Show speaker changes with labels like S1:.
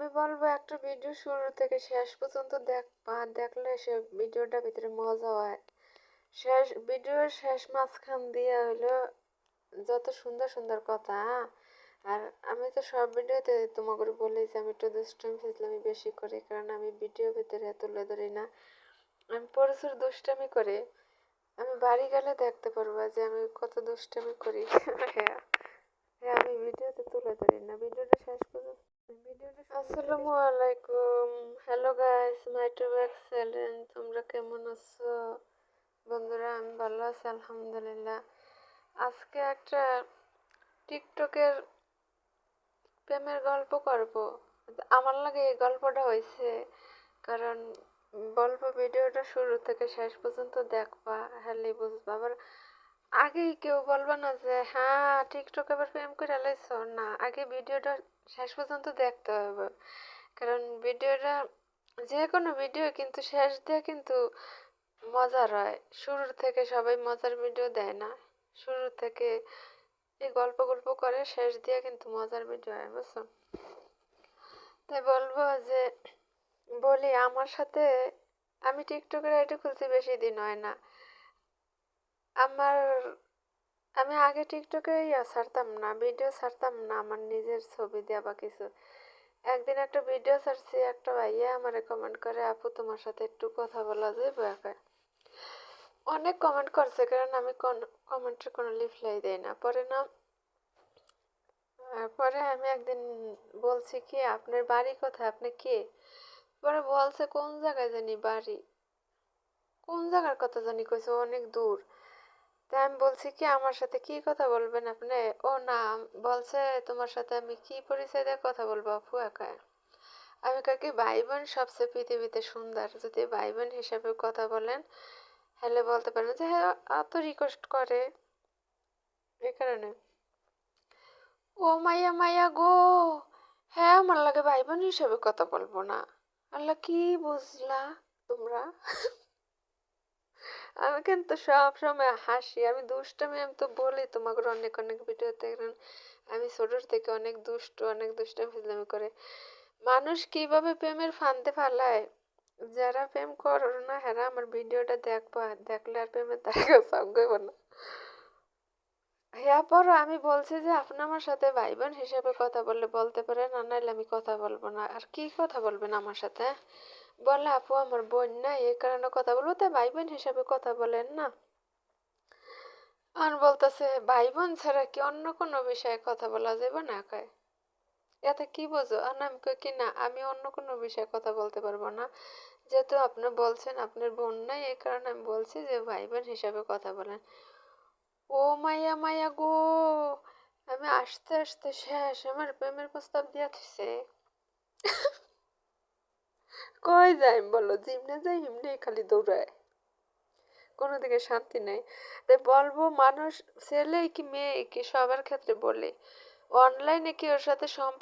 S1: আমি বলব একটা ভিডিও শুরু থেকে শেষ পর্যন্ত দেখ দেখবা দেখলে সে ভিডিওটার ভিতরে মজা হয়। শেষ ভিডিওর শেষ মাঝখান দিয়ে হলো যত সুন্দর সুন্দর কথা হ্যাঁ? আর আমি তো সব ভিডিওতে তোমাকে বলি যে আমি একটু দুষ্টামি ফেসলামি বেশি করি, কারণ আমি ভিডিও ভিতরে তুলে ধরি না। আমি প্রচুর দুষ্টামি করি। আমি বাড়ি গেলে দেখতে পারবা যে আমি কত দুষ্টামি করি হ্যাঁ আমি ভিডিওতে তুলে ধরি না ভিডিওটা শেষ পর্যন্ত ভিডিওটা আসসালামু আলাইকুম। Hello guys my to back তোমরা কেমন আছো? বন্ধুরা, আমি ভালো আছি, আলহামদুলিল্লাহ। আজকে একটা টিকটকের প্রেমের গল্প করব। আমার লাগে এই গল্পটা হয়েছে, কারণ গল্প ভিডিওটা শুরু থেকে শেষ পর্যন্ত দেখবা হ্যালে বুঝবা আবার আগেই কেউ বলবা না যে হ্যাঁ টিকটক আবার প্রেম করে লাইছো। না, আগে ভিডিওটা শেষ পর্যন্ত দেখতে হবে। কারণ ভিডিওটা যে কোনো ভিডিও কিন্তু শেষ দিয়ে কিন্তু মজার হয়। শুরুর থেকে সবাই মজার ভিডিও দেয় না। শুরু থেকে এই গল্প গল্প করে, শেষ দিয়ে কিন্তু মজার ভিডিও হয়, বুঝছ? তাই বলব যে, বলি আমার সাথে, আমি টিকটকের আইডি খুলতে বেশি দিন হয় না। আমার, আমি আগে টিকটকে ইয়া ছাড়তাম না ভিডিও ছাড়তাম না, আমার নিজের ছবি দেওয়া বা কিছু। একদিন একটা ভিডিও ছাড়ছি, একটা ভাইয়া আমার কমেন্ট করে, আপু, তোমার সাথে একটু কথা বলা যায় একা? অনেক কমেন্ট করছে, কারণ আমি কমেন্টের কোনো রিপ্লাই দেই না। পরে না, পরে আমি একদিন বলছি কি, আপনার বাড়ি কোথায়? আপনি কে? পরে বলছে, কোন জায়গায় জানি বাড়ি? কোন জায়গার কথা জানি কইছে, অনেক দূর। তাই আমি বলছি কি, আমার সাথে কি কথা বলবেন আপনি? ও না, বলছে তোমার সাথে আমি কি পরিচয় দিয়ে কথা বলব আপু একা? আমি কাকে ভাই বোন সবচেয়ে পৃথিবীতে সুন্দর। যদি ভাই বোন হিসাবে কথা বলেন হ্যালে বলতে পারেন যে হ্যাঁ এত রিকোয়েস্ট করে। এই কারণে। ও মাইয়া মাইয়া গো! হ্যাঁ আমার লাগে ভাই বোন হিসাবে কথা বলব না। আল্লাহ কি বুঝলা তোমরা? আমি কিন্তু সব সময় হাসি, আমি দুষ্টামি আমি তো বলি, তোমাকে অনেক অনেক ভিডিওতে কারণ আমি ছোটোর থেকে অনেক দুষ্ট, অনেক দুষ্টামি ফিজলামি করে। মানুষ কীভাবে প্রেমের ফান্দে ফালায়? যারা প্রেম করো না হ্যাঁ আমার ভিডিওটা দেখবা দেখলে আর প্রেমের তারিখ সঙ্গইব না। হ্যাঁ পর আমি বলছি যে, আপনি আমার সাথে ভাই বোন হিসেবে কথা বললে বলতে পারেন, আর নাইলে আমি কথা বলব না। আর কি কথা বলবেন আমার সাথে? বলে, আপু, আমার বোন না এই কারণে কথা বলব। তাই ভাই বোন হিসাবে কথা বলেন না। আর বলতেছে ভাই বোন ছাড়া কি অন্য কোনো বিষয়ে কথা বলা যাবে না? কয়। এতে কি বোঝো? আর আমি কই কি না, আমি অন্য কোনো বিষয়ে কথা বলতে পারব না। যেহেতু আপনি বলছেন আপনার বোন নাই, এই কারণে আমি বলছি যে ভাই বোন হিসাবে কথা বলেন। ও মাইয়া মাইয়া গো, আমি আসতে আসতে শেষ, আমার প্রেমের প্রস্তাব দিয়া থিছে কই যাইম বলো? জিমনে যাই এমনি খালি দৌড়ায়। কোনো দিকে শান্তি নাই। তাই বলব, মানুষ, ছেলে কি মেয়ে কি সবার ক্ষেত্রে বলে অনলাইনে কি ওর সাথে সম্পর্ক